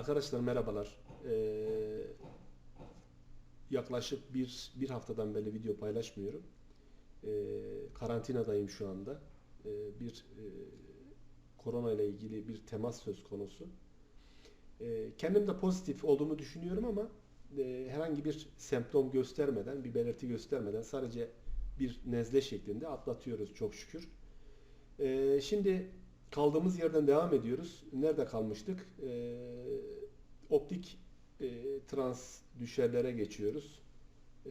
Arkadaşlar merhabalar. Ee, yaklaşık bir, bir haftadan beri video paylaşmıyorum. Ee, karantinadayım şu anda. Ee, bir e, korona ile ilgili bir temas söz konusu. Ee, kendim de pozitif olduğumu düşünüyorum ama e, herhangi bir semptom göstermeden, bir belirti göstermeden sadece bir nezle şeklinde atlatıyoruz çok şükür. Ee, şimdi kaldığımız yerden devam ediyoruz. Nerede kalmıştık? Ee, optik e, trans düşerlere geçiyoruz. Ee,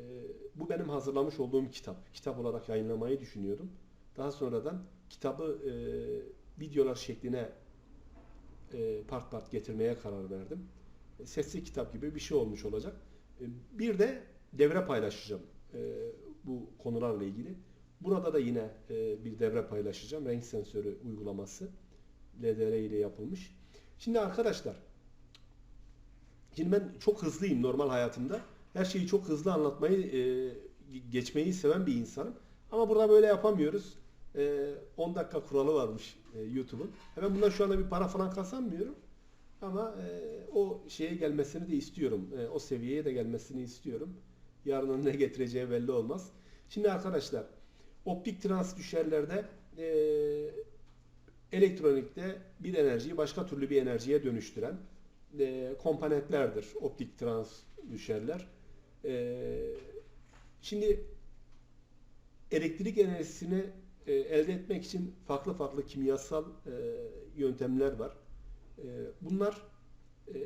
bu benim hazırlamış olduğum kitap. Kitap olarak yayınlamayı düşünüyordum. Daha sonradan kitabı e, videolar şekline e, part part getirmeye karar verdim. E, Sesli kitap gibi bir şey olmuş olacak. E, bir de devre paylaşacağım e, bu konularla ilgili. Burada da yine e, bir devre paylaşacağım. Renk sensörü uygulaması LDR ile yapılmış. Şimdi arkadaşlar şimdi ben çok hızlıyım normal hayatımda. Her şeyi çok hızlı anlatmayı e, geçmeyi seven bir insanım. Ama burada böyle yapamıyoruz. E, 10 dakika kuralı varmış e, YouTube'un. Ben bundan şu anda bir para falan kazanmıyorum. Ama e, o şeye gelmesini de istiyorum. E, o seviyeye de gelmesini istiyorum. Yarının ne getireceği belli olmaz. Şimdi arkadaşlar optik trans düşerlerde e, elektronikte bir enerjiyi başka türlü bir enerjiye dönüştüren e, komponentlerdir optik trans düşerler. E, şimdi elektrik enerjisini e, elde etmek için farklı farklı kimyasal e, yöntemler var. E, bunlar e,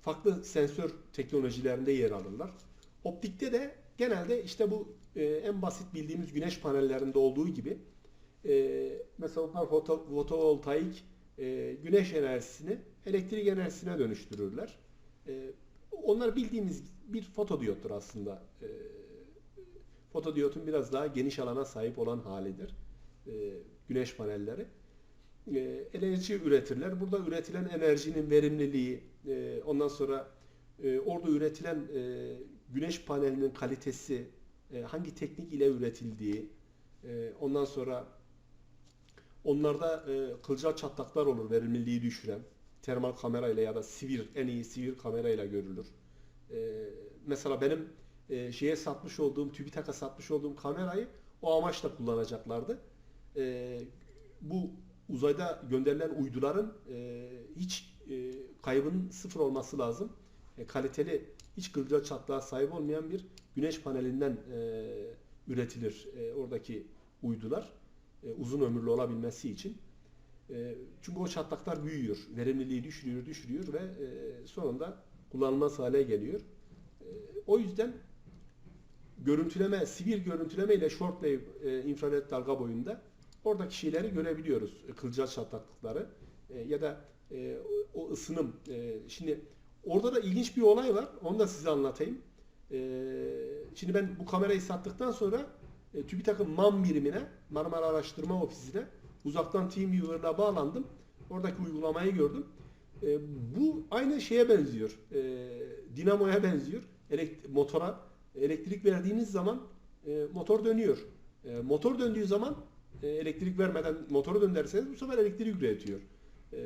farklı sensör teknolojilerinde yer alırlar. Optikte de genelde işte bu e, en basit bildiğimiz güneş panellerinde olduğu gibi e, mesela onlar foto, fotovoltaik e, güneş enerjisini elektrik enerjisine dönüştürürler. E, onlar bildiğimiz bir fotodiyottur aslında. E, fotodiyotun biraz daha geniş alana sahip olan halidir. E, güneş panelleri. E, enerji üretirler. Burada üretilen enerjinin verimliliği, e, ondan sonra e, orada üretilen e, güneş panelinin kalitesi, e, hangi teknik ile üretildiği, e, ondan sonra onlarda e, kılcal çatlaklar olur verimliliği düşüren. Termal kamera ile ya da sivir, en iyi sivir kamera ile görülür. E, mesela benim e, şeye satmış olduğum, TÜBİTAK'a satmış olduğum kamerayı o amaçla kullanacaklardı. E, bu uzayda gönderilen uyduların e, hiç e, kaybının sıfır olması lazım. E, kaliteli, hiç kılcal çatlağa sahip olmayan bir güneş panelinden e, üretilir e, oradaki uydular. E, uzun ömürlü olabilmesi için. E, çünkü o çatlaklar büyüyor, verimliliği düşürüyor, düşürüyor ve e, sonunda kullanılmaz hale geliyor. E, o yüzden görüntüleme, sivil görüntüleme ile shortwave e, infrared dalga boyunda oradaki şeyleri görebiliyoruz. E, kılcal çatlaklıkları e, ya da e, o ısınım. E, şimdi orada da ilginç bir olay var. Onu da size anlatayım. E, şimdi ben bu kamerayı sattıktan sonra e, TÜBİTAK'ın MAM birimine, Marmara Araştırma Ofisi'ne uzaktan TeamViewer'la bağlandım. Oradaki uygulamayı gördüm. E, bu aynı şeye benziyor. E, dinamoya benziyor. Elekt motora elektrik verdiğiniz zaman e, motor dönüyor. E, motor döndüğü zaman e, elektrik vermeden motoru döndürürseniz bu sefer elektrik üretiyor. E,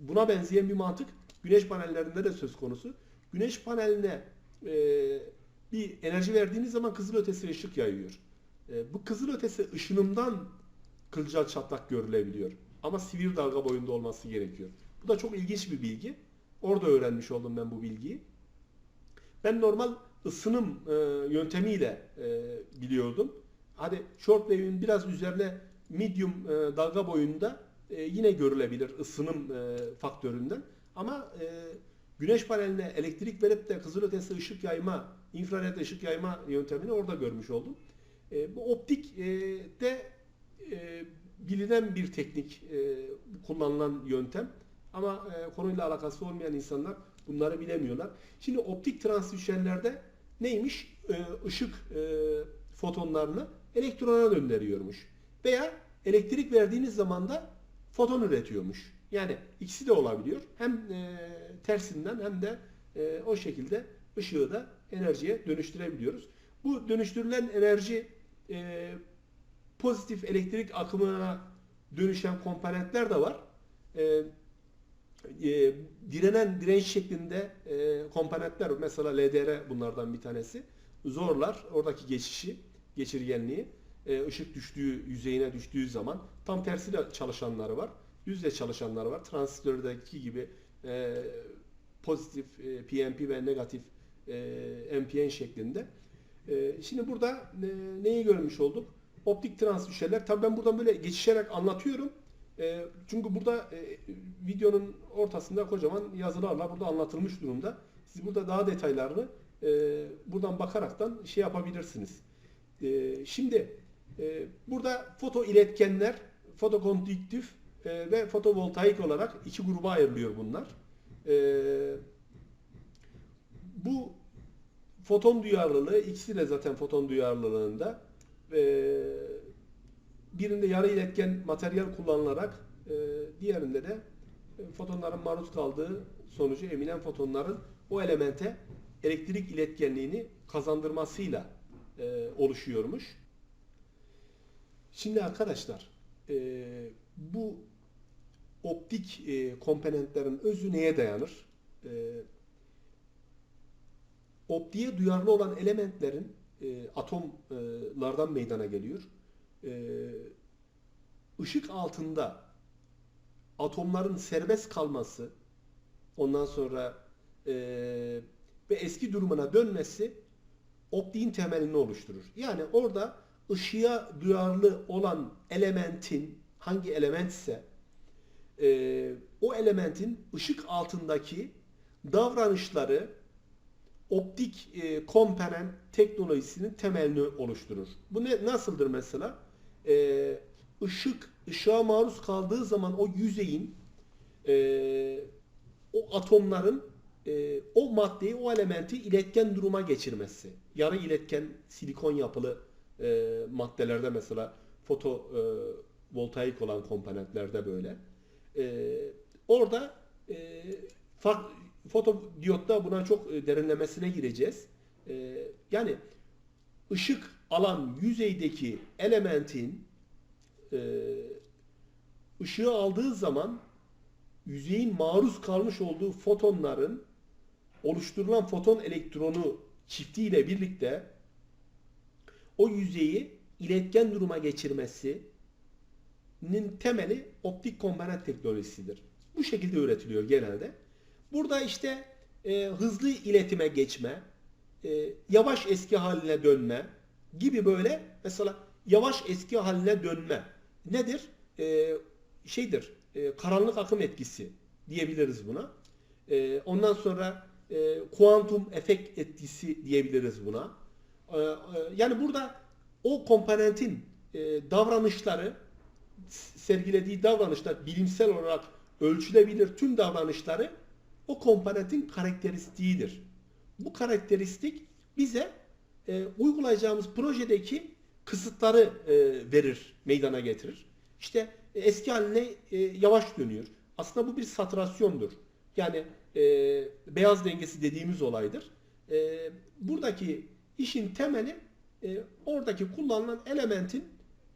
buna benzeyen bir mantık güneş panellerinde de söz konusu. Güneş paneline e, bir enerji verdiğiniz zaman kızılötesi ışık yayıyor. E, bu kızılötesi ışınımdan kılcal çatlak görülebiliyor. Ama sivil dalga boyunda olması gerekiyor. Bu da çok ilginç bir bilgi. Orada öğrenmiş oldum ben bu bilgiyi. Ben normal ısınım e, yöntemiyle e, biliyordum. Hadi shortwave'in biraz üzerine medium e, dalga boyunda e, yine görülebilir ısınım e, faktöründen. Ama e, güneş paneline elektrik verip de kızılötesi ışık yayma, infrared ışık yayma yöntemini orada görmüş oldum. E, bu optik e, de e, bilinen bir teknik e, kullanılan yöntem. Ama e, konuyla alakası olmayan insanlar bunları bilemiyorlar. Şimdi optik transdüşerlerde neymiş? E, ışık e, fotonlarını elektrona döndürüyormuş. Veya elektrik verdiğiniz zaman da foton üretiyormuş. Yani ikisi de olabiliyor. Hem e, tersinden hem de e, o şekilde ışığı da enerjiye dönüştürebiliyoruz. Bu dönüştürülen enerji e, pozitif elektrik akımına dönüşen komponentler de var. E, e, direnen direnç şeklinde e, komponentler mesela LDR bunlardan bir tanesi. Zorlar oradaki geçişi geçirgenliği e, ışık düştüğü yüzeyine düştüğü zaman tam tersiyle çalışanları var. Yüzde çalışanları var. Transistördeki gibi e, pozitif e, PNP ve negatif e, NPN şeklinde e, şimdi burada e, neyi görmüş olduk optik transdüşerler tabii ben buradan böyle geçişerek anlatıyorum e, çünkü burada e, videonun ortasında kocaman yazılarla burada anlatılmış durumda. Siz burada daha detaylarını e, buradan bakaraktan şey yapabilirsiniz. E, şimdi burada foto iletkenler, fotokondüktif ve fotovoltaik olarak iki gruba ayrılıyor bunlar. Bu foton duyarlılığı ikisi de zaten foton duyarlılığında e, birinde yarı iletken materyal kullanılarak e, diğerinde de e, fotonların maruz kaldığı sonucu eminen fotonların o elemente elektrik iletkenliğini kazandırmasıyla e, oluşuyormuş. Şimdi arkadaşlar e, bu optik e, komponentlerin özü neye dayanır? E, optiğe duyarlı olan elementlerin e, atomlardan meydana geliyor. E, ışık altında atomların serbest kalması, ondan sonra e, ve eski durumuna dönmesi optiğin temelini oluşturur. Yani orada ışığa duyarlı olan elementin hangi elementse e, o elementin ışık altındaki davranışları optik e, komponent teknolojisinin temelini oluşturur. Bu ne nasıldır mesela? E, ışık ışığa maruz kaldığı zaman o yüzeyin e, o atomların e, o maddeyi, o elementi iletken duruma geçirmesi. Yarı iletken silikon yapılı e, maddelerde mesela foto e, voltaik olan komponentlerde böyle. E, orada e, fark, fotodiyotta buna çok e, derinlemesine gireceğiz. E, yani ışık alan yüzeydeki elementin e, ışığı aldığı zaman yüzeyin maruz kalmış olduğu fotonların oluşturulan foton elektronu çiftiyle birlikte o yüzeyi iletken duruma geçirmesinin temeli optik komponent teknolojisidir. Bu şekilde üretiliyor genelde. Burada işte e, hızlı iletime geçme, e, yavaş eski haline dönme gibi böyle mesela yavaş eski haline dönme nedir? E, şeydir, e, karanlık akım etkisi diyebiliriz buna. E, ondan sonra e, kuantum efekt etkisi diyebiliriz buna. E, e, yani burada o komponentin e, davranışları sergilediği davranışlar bilimsel olarak ölçülebilir tüm davranışları o komponentin karakteristiğidir. Bu karakteristik bize e, uygulayacağımız projedeki kısıtları e, verir, meydana getirir. İşte e, eski haline e, yavaş dönüyor. Aslında bu bir saturasyondur. Yani e, beyaz dengesi dediğimiz olaydır. E, buradaki işin temeli e, oradaki kullanılan elementin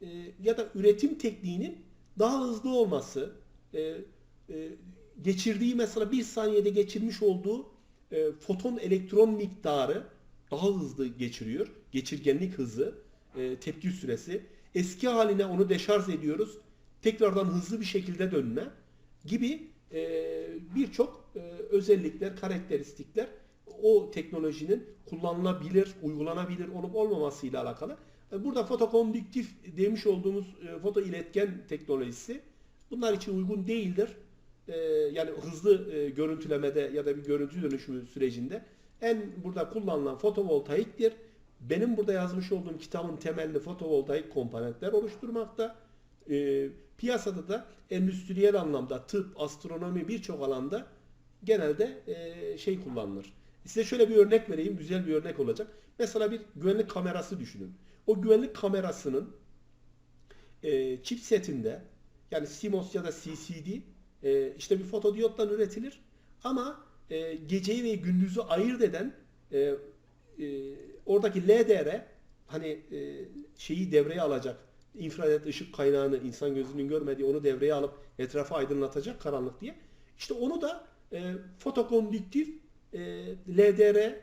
e, ya da üretim tekniğinin daha hızlı olması, e, e, geçirdiği mesela bir saniyede geçirmiş olduğu e, foton elektron miktarı daha hızlı geçiriyor. Geçirgenlik hızı, e, tepki süresi. Eski haline onu deşarj ediyoruz. Tekrardan hızlı bir şekilde dönme gibi e, birçok e, özellikler, karakteristikler o teknolojinin kullanılabilir, uygulanabilir olup olmamasıyla alakalı. E, Burada fotokondüktif demiş olduğumuz e, foto iletken teknolojisi bunlar için uygun değildir. E, yani hızlı e, görüntülemede ya da bir görüntü dönüşümü sürecinde en burada kullanılan fotovoltaiktir. Benim burada yazmış olduğum kitabın temelli fotovoltaik komponentler oluşturmakta. E, piyasada da endüstriyel anlamda tıp, astronomi birçok alanda genelde e, şey kullanılır. Size şöyle bir örnek vereyim. Güzel bir örnek olacak. Mesela bir güvenlik kamerası düşünün. O güvenlik kamerasının e, chipsetinde yani CMOS ya da CCD e, işte bir fotodiyottan üretilir. Ama e, geceyi ve gündüzü ayırt eden e, e, oradaki LDR hani şeyi devreye alacak infrared ışık kaynağını insan gözünün görmediği onu devreye alıp etrafı aydınlatacak karanlık diye. İşte onu da e, fotokondüktif LDR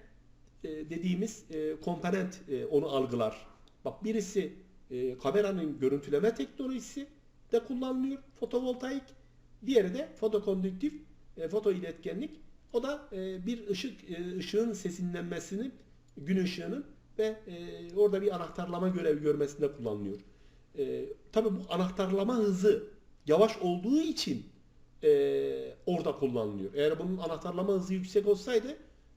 dediğimiz komponent onu algılar. Bak birisi kameranın görüntüleme teknolojisi de kullanılıyor fotovoltaik. Diğeri de fotokondüktif e, foto iletkenlik. O da e, bir ışık e, ışığın sesinlenmesini gün ışığının ve e, orada bir anahtarlama görevi görmesinde kullanılıyor. E, tabii bu anahtarlama hızı yavaş olduğu için e, orada kullanılıyor. Eğer bunun anahtarlama hızı yüksek olsaydı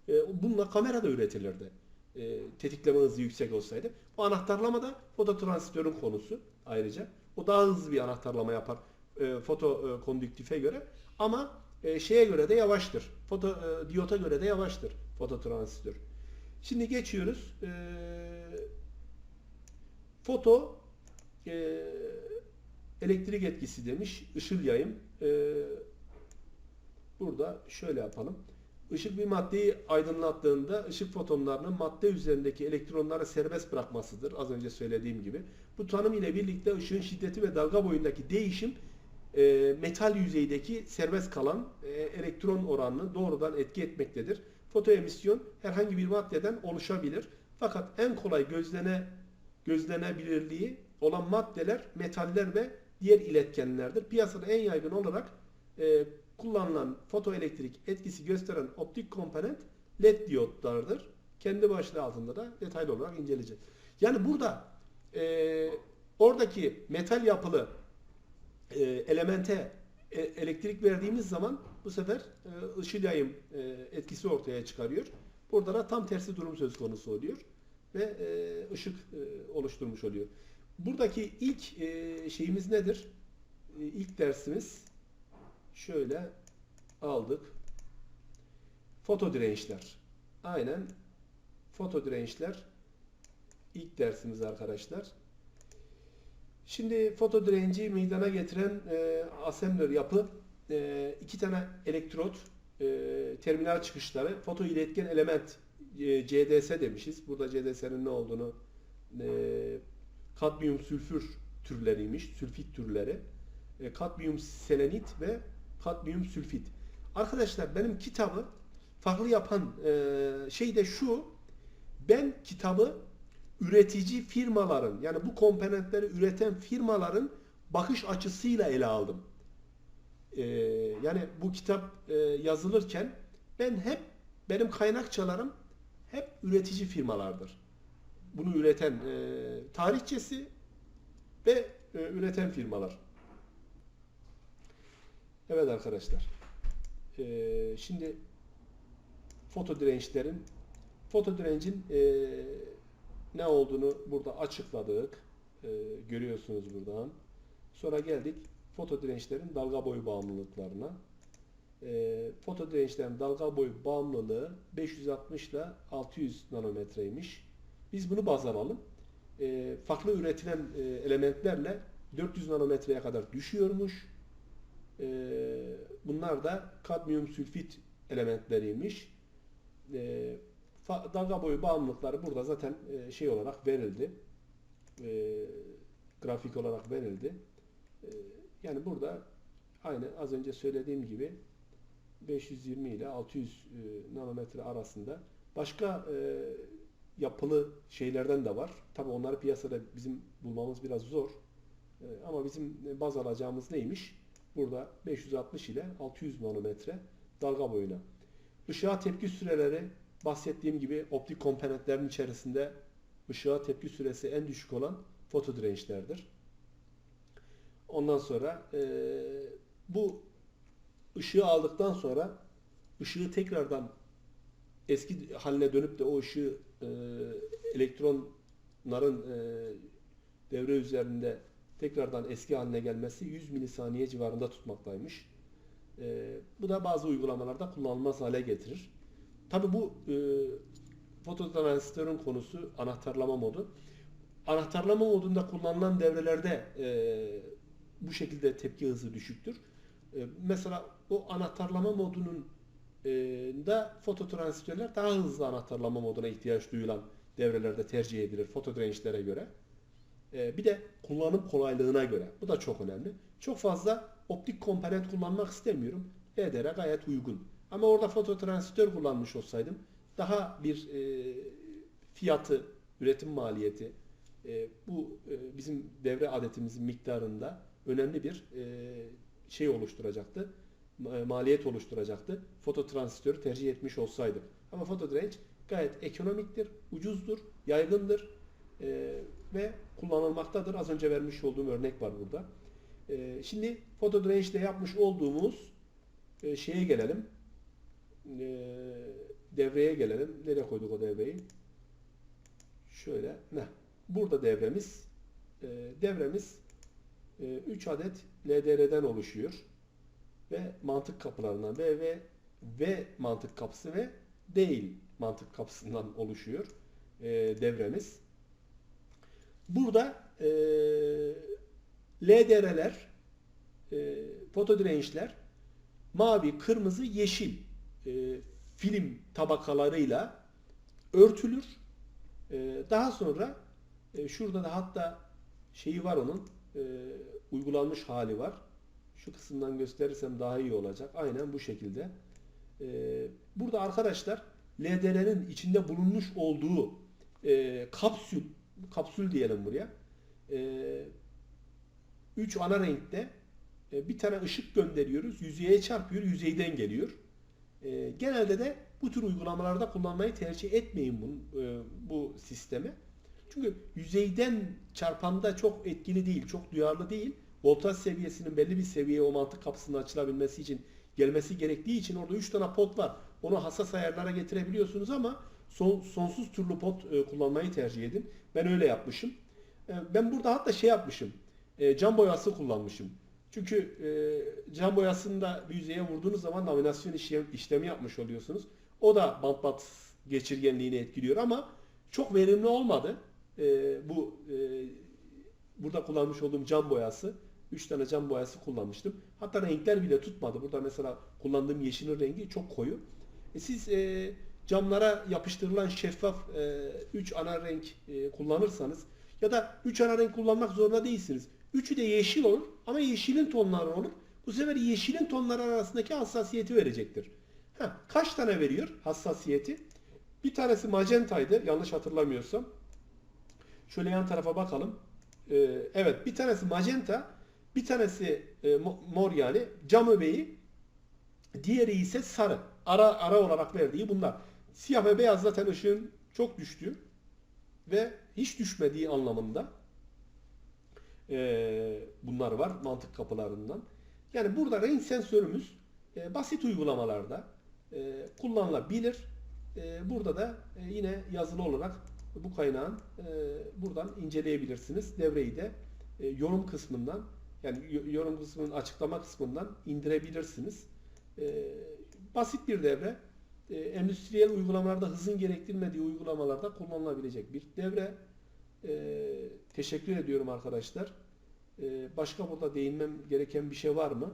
e, bununla kamera da üretilirdi. E, tetikleme hızı yüksek olsaydı. Bu anahtarlama da fototransistörün konusu ayrıca. O daha hızlı bir anahtarlama yapar e, foto e, kondüktife göre. Ama e, şeye göre de yavaştır. Foto e, diyota göre de yavaştır fototransistör. Şimdi geçiyoruz. E, foto e, elektrik etkisi demiş. Işıl yayım. E, burada şöyle yapalım. Işık bir maddeyi aydınlattığında ışık fotonlarının madde üzerindeki elektronları serbest bırakmasıdır. Az önce söylediğim gibi. Bu tanım ile birlikte ışığın şiddeti ve dalga boyundaki değişim e, metal yüzeydeki serbest kalan e, elektron oranını doğrudan etki etmektedir. Fotoemisyon herhangi bir maddeden oluşabilir. Fakat en kolay gözlene gözlenebilirliği olan maddeler metaller ve diğer iletkenlerdir. Piyasada en yaygın olarak e, kullanılan fotoelektrik etkisi gösteren optik komponent LED diyotlardır. Kendi başlığı altında da detaylı olarak inceleyeceğiz. Yani burada e, oradaki metal yapılı e, elemente e, elektrik verdiğimiz zaman bu sefer e, ışıl yayım e, etkisi ortaya çıkarıyor. Burada da tam tersi durum söz konusu oluyor ve e, ışık e, oluşturmuş oluyor. Buradaki ilk e, şeyimiz nedir? E, ilk dersimiz şöyle aldık. Foto dirençler. Aynen foto dirençler ilk dersimiz arkadaşlar. Şimdi foto direnci meydana getiren e, assembler yapı e, iki tane elektrot e, terminal çıkışları foto iletken element e, CDS demişiz. Burada CDS'nin ne olduğunu e, kadmiyum sülfür türleriymiş. Sülfit türleri. E, kadmiyum selenit ve kadmiyum sülfit. Arkadaşlar benim kitabı farklı yapan e, şey de şu. Ben kitabı üretici firmaların yani bu komponentleri üreten firmaların bakış açısıyla ele aldım. E, yani bu kitap e, yazılırken ben hep benim kaynakçalarım hep üretici firmalardır. Bunu üreten e, tarihçesi ve e, üreten firmalar. Evet arkadaşlar. E, şimdi foto dirençlerin foto direncin e, ne olduğunu burada açıkladık. E, görüyorsunuz buradan. Sonra geldik foto dirençlerin dalga boyu bağımlılıklarına. E, foto dirençlerin dalga boyu bağımlılığı 560 ile 600 nanometreymiş. Biz bunu baz alalım. E, farklı üretilen e, elementlerle 400 nanometreye kadar düşüyormuş. E, bunlar da kadmiyum sülfit elementleriymiş. E, dalga boyu bağımlılıkları burada zaten e, şey olarak verildi. E, grafik olarak verildi. E, yani burada aynı az önce söylediğim gibi 520 ile 600 e, nanometre arasında başka e, yapılı şeylerden de var. Tabi onları piyasada bizim bulmamız biraz zor. E, ama bizim baz alacağımız neymiş? Burada 560 ile 600 nanometre dalga boyuna. Işığa tepki süreleri bahsettiğim gibi optik komponentlerin içerisinde ışığa tepki süresi en düşük olan foto dirençlerdir. Ondan sonra e, bu ışığı aldıktan sonra ışığı tekrardan eski haline dönüp de o ışığı e, elektronların e, devre üzerinde tekrardan eski haline gelmesi 100 milisaniye civarında tutmaktaymış. E, bu da bazı uygulamalarda kullanılmaz hale getirir. Tabi bu e, fototransistörün konusu anahtarlama modu. Anahtarlama modunda kullanılan devrelerde e, bu şekilde tepki hızı düşüktür. E, mesela o anahtarlama modunun e, da fototransistörler daha hızlı anahtarlama moduna ihtiyaç duyulan devrelerde tercih edilir foto dirençlere göre. E, bir de kullanım kolaylığına göre. Bu da çok önemli. Çok fazla optik komponent kullanmak istemiyorum. LDR'e gayet uygun. Ama orada fototransistör kullanmış olsaydım daha bir e, fiyatı, üretim maliyeti e, bu e, bizim devre adetimizin miktarında önemli bir e, şey oluşturacaktı. Ma- Maliyet oluşturacaktı. Fototransistörü tercih etmiş olsaydım. Ama photodrange gayet ekonomiktir, ucuzdur, yaygındır e, ve kullanılmaktadır. Az önce vermiş olduğum örnek var burada. E, şimdi photodrange'de yapmış olduğumuz e, şeye gelelim. E, devreye gelelim. Nereye koyduk o devreyi? Şöyle. Ne? Burada devremiz. E, devremiz 3 adet LDR'den oluşuyor. Ve mantık kapılarından V ve V mantık kapısı ve değil mantık kapısından oluşuyor e, devremiz. Burada e, LDR'ler, e, fotodirençler mavi, kırmızı, yeşil e, film tabakalarıyla örtülür. E, daha sonra e, şurada da hatta şeyi var onun e, uygulanmış hali var. Şu kısımdan gösterirsem daha iyi olacak. Aynen bu şekilde. E, burada arkadaşlar LDR'nin içinde bulunmuş olduğu e, kapsül kapsül diyelim buraya. E, üç ana renkte e, bir tane ışık gönderiyoruz. Yüzeye çarpıyor. Yüzeyden geliyor. E, genelde de bu tür uygulamalarda kullanmayı tercih etmeyin bunu, e, bu sistemi. Çünkü yüzeyden çarpanda çok etkili değil, çok duyarlı değil. Voltaj seviyesinin belli bir seviyeye o mantık kapısının açılabilmesi için gelmesi gerektiği için orada 3 tane pot var. Onu hassas ayarlara getirebiliyorsunuz ama son, sonsuz türlü pot e, kullanmayı tercih edin. Ben öyle yapmışım. E, ben burada hatta şey yapmışım. E, cam boyası kullanmışım. Çünkü e, cam boyasında bir yüzeye vurduğunuz zaman laminasyon işlem, işlemi yapmış oluyorsunuz. O da bant bant geçirgenliğini etkiliyor ama çok verimli olmadı. E, bu e, burada kullanmış olduğum cam boyası 3 tane cam boyası kullanmıştım. Hatta renkler bile tutmadı. Burada mesela kullandığım yeşilin rengi çok koyu. E siz e, camlara yapıştırılan şeffaf 3 ana renk e, kullanırsanız ya da 3 ana renk kullanmak zorunda değilsiniz. Üçü de yeşil olur ama yeşilin tonları olur. Bu sefer yeşilin tonları arasındaki hassasiyeti verecektir. Heh, kaç tane veriyor hassasiyeti? Bir tanesi magentaydı yanlış hatırlamıyorsam. Şöyle yan tarafa bakalım. Ee, evet bir tanesi magenta, bir tanesi e, mo- mor yani cam öbeği, diğeri ise sarı. Ara ara olarak verdiği bunlar. Siyah ve beyaz zaten ışığın çok düştüğü ve hiç düşmediği anlamında e, bunlar var mantık kapılarından. Yani burada renk sensörümüz e, basit uygulamalarda e, kullanılabilir. E, burada da e, yine yazılı olarak bu kaynağın e, buradan inceleyebilirsiniz. Devreyi de e, yorum kısmından yani yorum kısmının açıklama kısmından indirebilirsiniz. E, basit bir devre. E, endüstriyel uygulamalarda hızın gerektirmediği uygulamalarda kullanılabilecek bir devre. E, teşekkür ediyorum arkadaşlar. E, başka burada değinmem gereken bir şey var mı?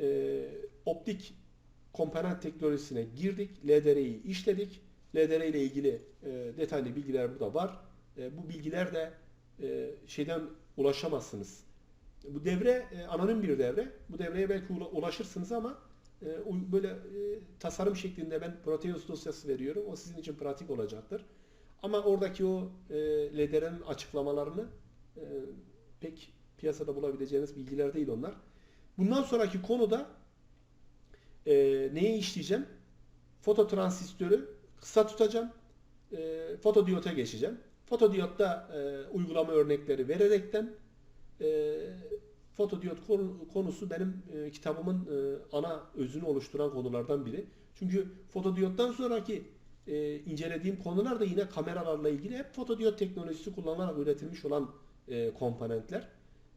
E, optik komponent teknolojisine girdik. LDR'yi işledik. LDR ile ilgili e, detaylı bilgiler burada var. E, bu bilgiler de e, şeyden ulaşamazsınız. Bu devre e, anonim bir devre. Bu devreye belki ula- ulaşırsınız ama e, böyle e, tasarım şeklinde ben Proteus dosyası veriyorum. O sizin için pratik olacaktır. Ama oradaki o e, LDR'nin açıklamalarını e, pek piyasada bulabileceğiniz bilgiler değil onlar. Bundan sonraki konuda e, neye işleyeceğim? Fototransistörü kısa tutacağım. E, fotodiyota geçeceğim. Fotodiyotta e, uygulama örnekleri vererekten e, fotodiyot konu- konusu benim e, kitabımın e, ana özünü oluşturan konulardan biri. Çünkü fotodiyottan sonraki e, incelediğim konular da yine kameralarla ilgili hep fotodiyot teknolojisi kullanılarak üretilmiş olan e, komponentler.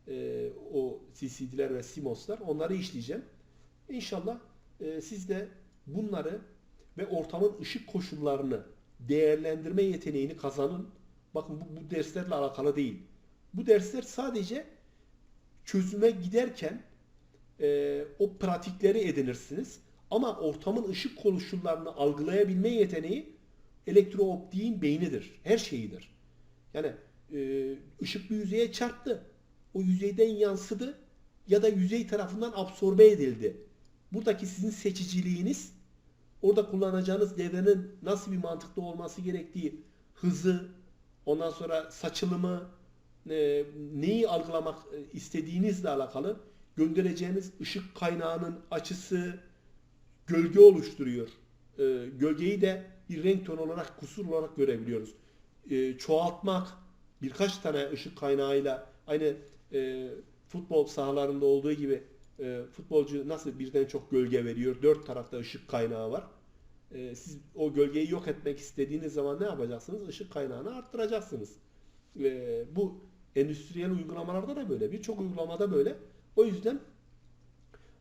E, o CCD'ler ve CMOS'lar onları işleyeceğim. İnşallah e, siz de bunları ve ortamın ışık koşullarını değerlendirme yeteneğini kazanın. Bakın bu, bu derslerle alakalı değil. Bu dersler sadece çözüme giderken e, o pratikleri edinirsiniz. Ama ortamın ışık koşullarını algılayabilme yeteneği elektrooptiğin beynidir. Her şeyidir. Yani e, ışık bir yüzeye çarptı. O yüzeyden yansıdı ya da yüzey tarafından absorbe edildi. buradaki sizin seçiciliğiniz orada kullanacağınız devrenin nasıl bir mantıkta olması gerektiği, hızı, ondan sonra saçılımı, e, neyi algılamak e, istediğinizle alakalı göndereceğiniz ışık kaynağının açısı, gölge oluşturuyor. E, gölgeyi de bir renk tonu olarak, kusur olarak görebiliyoruz. E, çoğaltmak, birkaç tane ışık kaynağıyla aynı e, futbol sahalarında olduğu gibi e, futbolcu nasıl birden çok gölge veriyor, dört tarafta ışık kaynağı var. E, siz o gölgeyi yok etmek istediğiniz zaman ne yapacaksınız? Işık kaynağını arttıracaksınız. E, bu endüstriyel uygulamalarda da böyle, birçok uygulamada böyle. O yüzden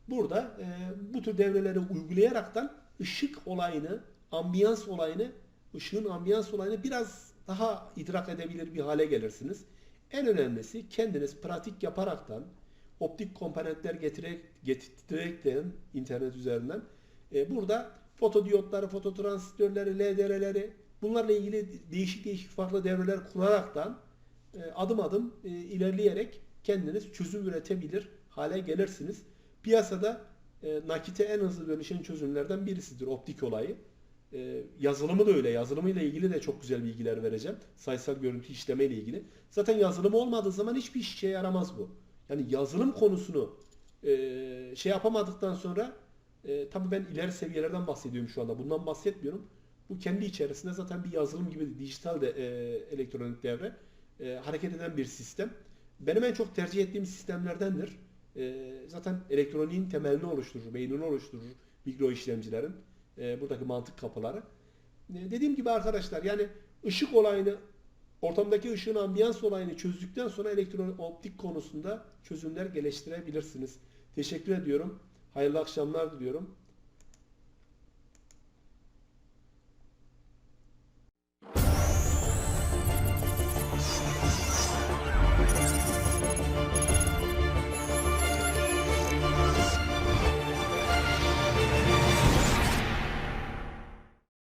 burada e, bu tür devreleri uygulayaraktan ışık olayını, ambiyans olayını, ışığın ambiyans olayını biraz daha idrak edebilir bir hale gelirsiniz. En önemlisi kendiniz pratik yaparaktan optik komponentler getirerek, getirerekten internet üzerinden e, burada fotodiyotları, fototransistörleri, LDR'leri bunlarla ilgili değişik değişik farklı devreler kuraraktan e, adım adım e, ilerleyerek kendiniz çözüm üretebilir hale gelirsiniz. Piyasada e, nakite en hızlı dönüşen çözümlerden birisidir optik olayı. E, yazılımı da öyle. Yazılımıyla ilgili de çok güzel bilgiler vereceğim. Sayısal görüntü işleme ile ilgili. Zaten yazılım olmadığı zaman hiçbir işe yaramaz bu. Yani yazılım konusunu e, şey yapamadıktan sonra e, tabii ben ileri seviyelerden bahsediyorum şu anda. Bundan bahsetmiyorum. Bu kendi içerisinde zaten bir yazılım gibi dijital de e, elektronik devre e, hareket eden bir sistem. Benim en çok tercih ettiğim sistemlerdendir. E, zaten elektroniğin temelini oluşturur, beynini oluşturur mikro işlemcilerin. E, buradaki mantık kapıları. E, dediğim gibi arkadaşlar yani ışık olayını ortamdaki ışığın ambiyans olayını çözdükten sonra elektronik optik konusunda çözümler geliştirebilirsiniz. Teşekkür ediyorum. Hayırlı akşamlar diliyorum.